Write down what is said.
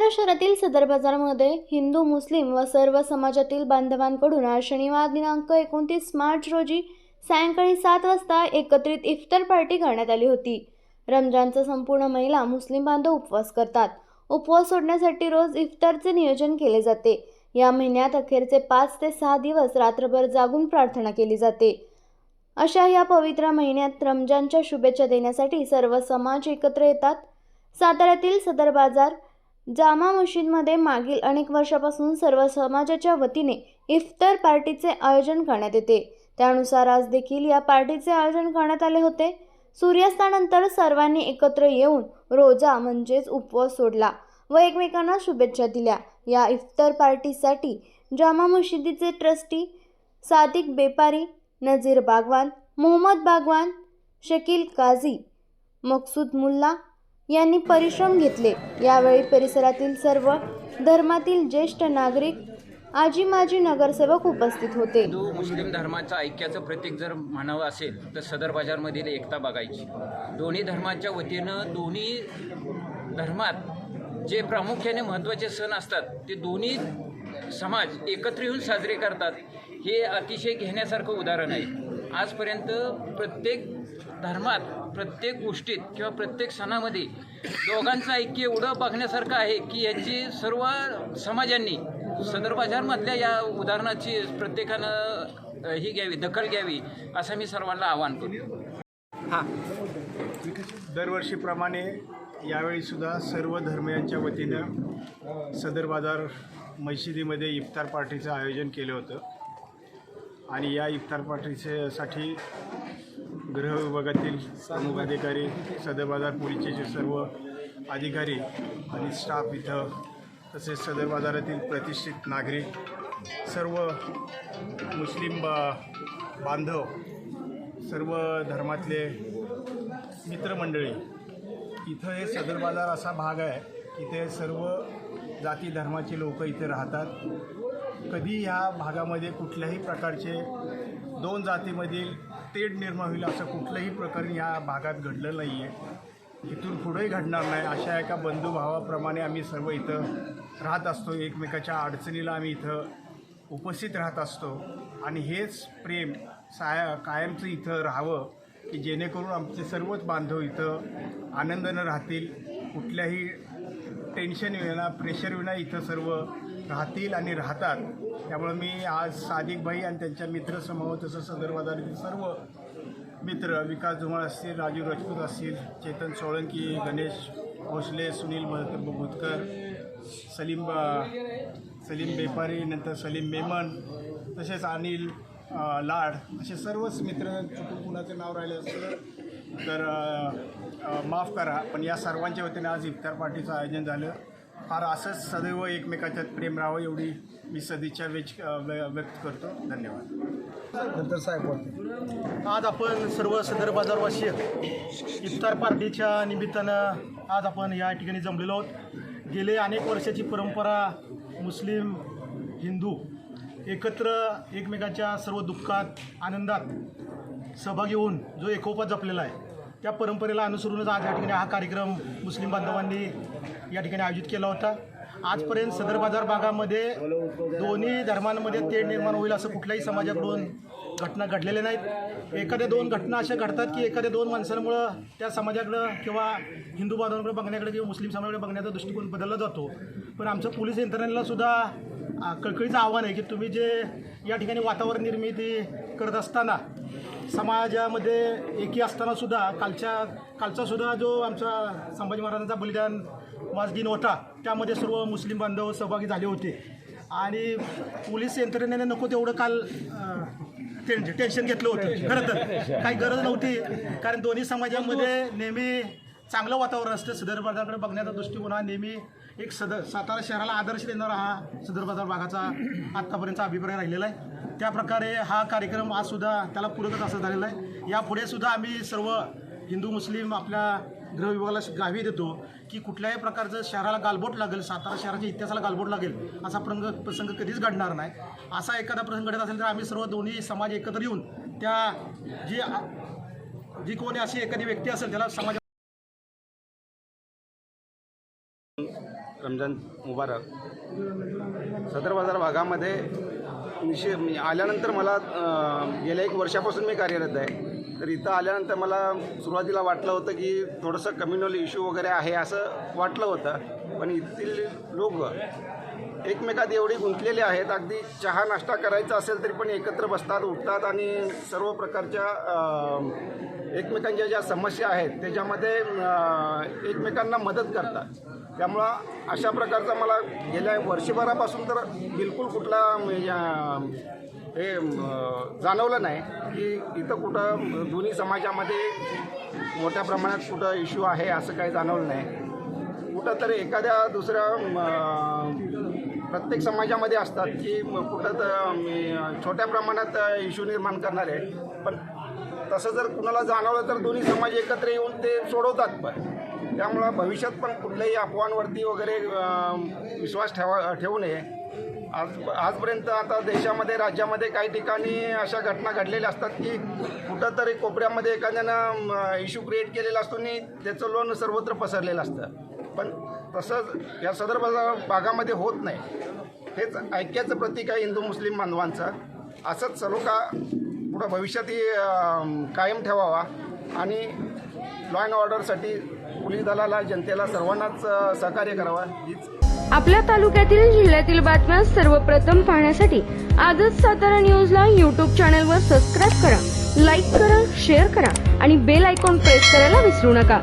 सातारा शहरातील सदर बाजारमध्ये हिंदू मुस्लिम व सर्व समाजातील बांधवांकडून आज शनिवार दिनांक एकोणतीस मार्च रोजी सायंकाळी सात वाजता एकत्रित इफ्तार पार्टी करण्यात आली होती. रमजानचा संपूर्ण महिला मुस्लिम बांधव उपवास करतात. उपवास सोडण्यासाठी रोज इफ्तारचे नियोजन केले जाते. या महिन्यात अखेरचे पाच ते सहा दिवस रात्रभर जागून प्रार्थना केली जाते. अशा या पवित्र महिन्यात रमजानच्या शुभेच्छा देण्यासाठी सर्व समाज एकत्र येतात. साताऱ्यातील सदर बाजार जामा मशीदमध्ये मागील अनेक वर्षापासून सर्व समाजाच्या वतीने इफ्तर पार्टीचे आयोजन करण्यात येते. त्यानुसार आज देखील या पार्टीचे आयोजन करण्यात आले होते. सूर्यास्तानंतर सर्वांनी एकत्र येऊन रोजा म्हणजेच उपवास सोडला व एकमेकांना शुभेच्छा दिल्या. या इफ्तर पार्टीसाठी जामा मशिदीचे ट्रस्टी सादिक बेपारी नझीर बागवान मोहम्मद बागवान शकील काझी मकसूद मुल्ला यांनी परिश्रम घेतले. यावेळी परिसरातील सर्व धर्मातील ज्येष्ठ नागरिक आजी माजी नगरसेवक उपस्थित होते. हिंदू मुस्लिम धर्माचं ऐक्याचं प्रतीक जर म्हणावं असेल तर सदर बाजारमधील एकता बघायची. दोन्ही धर्माच्या वतीनं दोन्ही धर्मात जे प्रामुख्याने महत्त्वाचे सण असतात ते दोन्ही समाज एकत्र येऊन साजरे करतात. हे अतिशय घेण्यासारखं उदाहरण आहे. आजपर्यंत प्रत्येक धर्मात प्रत्येक गोष्टीत किंवा प्रत्येक सणामध्ये दोघांचं ऐक्य एवढं बघण्यासारखं आहे की याची सर्व समाजांनी सदर बाजारमधल्या या उदाहरणाची प्रत्येकानं ही घ्यावी दखल घ्यावी असं मी सर्वांना आवाहन करतो. हां. दरवर्षीप्रमाणे यावेळीसुद्धा सर्व धर्मियांच्या वतीनं सदर बाजार मशिदीमध्ये इफ्तार पार्टीचं आयोजन केलं होतं. आणि या इफ्तार पार्टीसाठी गृह विभागातील प्रमुख अधिकारी सदर बाजार पोलीसचे सर्व अधिकारी आणि स्टाफ इथं तसेच सदर बाजारातील प्रतिष्ठित नागरिक सर्व मुस्लिम बा बांधव सर्व धर्मातले मित्रमंडळी इथं हे सदर बाजार असा भाग आहे इथे सर्व जाती धर्माचे लोक इथे राहतात. कधी ह्या भागामध्ये कुठल्याही प्रकारचे दोन जातीमधील तेढ निर्माण होईल असं कुठलंही प्रकरण या भागात घडलं नाही आहे इथून पुढेही घडणार नाही. अशा एका बंधुभावाप्रमाणे आम्ही सर्व इथं राहत असतो. एकमेकाच्या अडचणीला आम्ही इथं उपस्थित राहत असतो. आणि हेच प्रेम साया कायमचं इथं राहावं की जेणेकरून आमचे सर्वच बांधव इथं आनंदानं राहतील. कुठल्याही टेन्शन विना प्रेशर विना इथं सर्व राहतील आणि राहतात. त्यामुळं मी आज सादिक भाई आणि त्यांच्या मित्रसमूह तसं सदर सर्व मित्र विकास धुमाळ असतील राजू राजपूत असतील चेतन सोळंकी गणेश भोसले सुनील ब- सलीम सलीम बेपारी नंतर सलीम मेमन तसेच अनिल लाड असे सर्वच मित्र चुकून कुणाचं नाव राहिले असतं तर माफ करा. पण या सर्वांच्या वतीने आज इफ्तार पार्टीचं आयोजन झालं. फार असंच सदैव एकमेकाच्यात प्रेम राहावं एवढी मी सदिच्छा वेच व्यक्त करतो. धन्यवाद. नंतर साहेब आज आपण सर्व सदर बाजारवासी इफ्तार पार्टीच्या निमित्तानं आज आपण या ठिकाणी जमलेलो आहोत. गेले अनेक वर्षाची परंपरा मुस्लिम हिंदू एकत्र एकमेकांच्या सर्व दुःखात आनंदात सहभागी होऊन जो एकोपा जपलेला आहे त्या परंपरेला अनुसरूनच आज या ठिकाणी हा कार्यक्रम मुस्लिम बांधवांनी या ठिकाणी आयोजित केला होता. आजपर्यंत सदर बाजार भागामध्ये दोन्ही धर्मांमध्ये तेढ निर्माण होईल असं कुठल्याही समाजाकडून घटना घडलेल्या नाहीत. एखाद्या दोन घटना अशा घडतात की एखाद्या दोन माणसांमुळं त्या समाजाकडं किंवा हिंदू बांधवांकडे बघण्याकडे किंवा मुस्लिम समाजाकडे बघण्याचा दृष्टिकोन बदलला जातो. पण आमचं पोलीस यंत्रणेला सुद्धा कळकळीचं आव्हान आहे की तुम्ही जे या ठिकाणी वातावरण निर्मिती करत असताना समाजामध्ये एकी असताना सुद्धा कालच्या कालचा सुद्धा जो आमचा संभाजी महाराजांचा बलिदान वाज दिन होता त्यामध्ये सर्व मुस्लिम बांधव सहभागी झाले होते. आणि पोलीस यंत्रणेने नको तेवढं काल टेन्शन घेतलं होतं. खरं तर काही गरज नव्हती कारण दोन्ही समाजामध्ये नेहमी चांगलं वातावरण असतं. सदर बाजाराकडे बघण्याचा दृष्टिकोन हा नेहमी एक सदर सातारा शहराला आदर्श देणारा हा सदर बाजार भागाचा आत्तापर्यंतचा अभिप्राय राहिलेला आहे. त्याप्रकारे हा कार्यक्रम आजसुद्धा त्याला पूरकच असं झालेला आहे. यापुढे सुद्धा आम्ही सर्व हिंदू मुस्लिम आपल्या गृहविभागाला गावी देतो की कुठल्याही प्रकारचं शहराला गालबोट लागेल सातारा शहराच्या इतिहासाला गालबोट लागेल असा प्रंग प्रसंग कधीच घडणार नाही. असा एखादा प्रसंग घडत असेल तर आम्ही सर्व दोन्ही समाज एकत्र येऊन त्या जी जी कोणी अशी एखादी व्यक्ती असेल त्याला समाज रमजान मुबारक. सदर बाजार भागामध्ये निषे मी आल्यानंतर मला गेल्या एक वर्षापासून मी कार्यरत आहे. तर इथं आल्यानंतर मला सुरुवातीला वाटलं होतं की थोडंसं कम्युनल इश्यू वगैरे आहे असं वाटलं होतं. पण इथील लोक एकमेकात एवढी गुंतलेले आहेत अगदी चहा नाश्ता करायचा असेल तरी पण एकत्र बसतात उठतात आणि सर्व प्रकारच्या एकमेकांच्या ज्या समस्या आहेत त्याच्यामध्ये एकमेकांना मदत करतात. त्यामुळं अशा प्रकारचा मला गेल्या वर्षभरापासून तर बिलकुल कुठला म्हणजे, हे जाणवलं नाही की इथं कुठं दोन्ही समाजामध्ये मोठ्या प्रमाणात कुठं इश्यू आहे असं काही जाणवलं नाही. कुठं तरी एखाद्या दुसऱ्या प्रत्येक समाजामध्ये असतात की कुठं तर छोट्या प्रमाणात इश्यू निर्माण करणारे पण तसं जर कुणाला जाणवलं तर दोन्ही समाज एकत्र येऊन ते सोडवतात पण. त्यामुळं भविष्यात पण कुठल्याही अफवांवरती वगैरे विश्वास ठेवा ठेवू नये. आज आजपर्यंत आता देशामध्ये राज्यामध्ये काही ठिकाणी अशा घटना घडलेल्या असतात की कुठंतरी कोपऱ्यामध्ये एखाद्यानं इश्यू क्रिएट केलेला असतो आणि त्याचं लोन सर्वत्र पसरलेलं असतं. पण तसं या सदर भागामध्ये होत नाही. हेच ऐक्याचं प्रतीक आहे हिंदू मुस्लिम बांधवांचं. असंच सलोखा पुढं भविष्यातही कायम ठेवावा आणि लॉ अँड ऑर्डरसाठी पोलीस दलाला जनतेला सर्वांनाच सहकार्य करावा हीच आपल्या तालुक्यातील जिल्ह्यातील बातम्या सर्वप्रथम पाहण्यासाठी आजच सातारा न्यूजला यूट्यूब चॅनलवर सबस्क्राईब करा लाईक करा शेअर करा आणि बेल आयकॉन प्रेस करायला विसरू नका.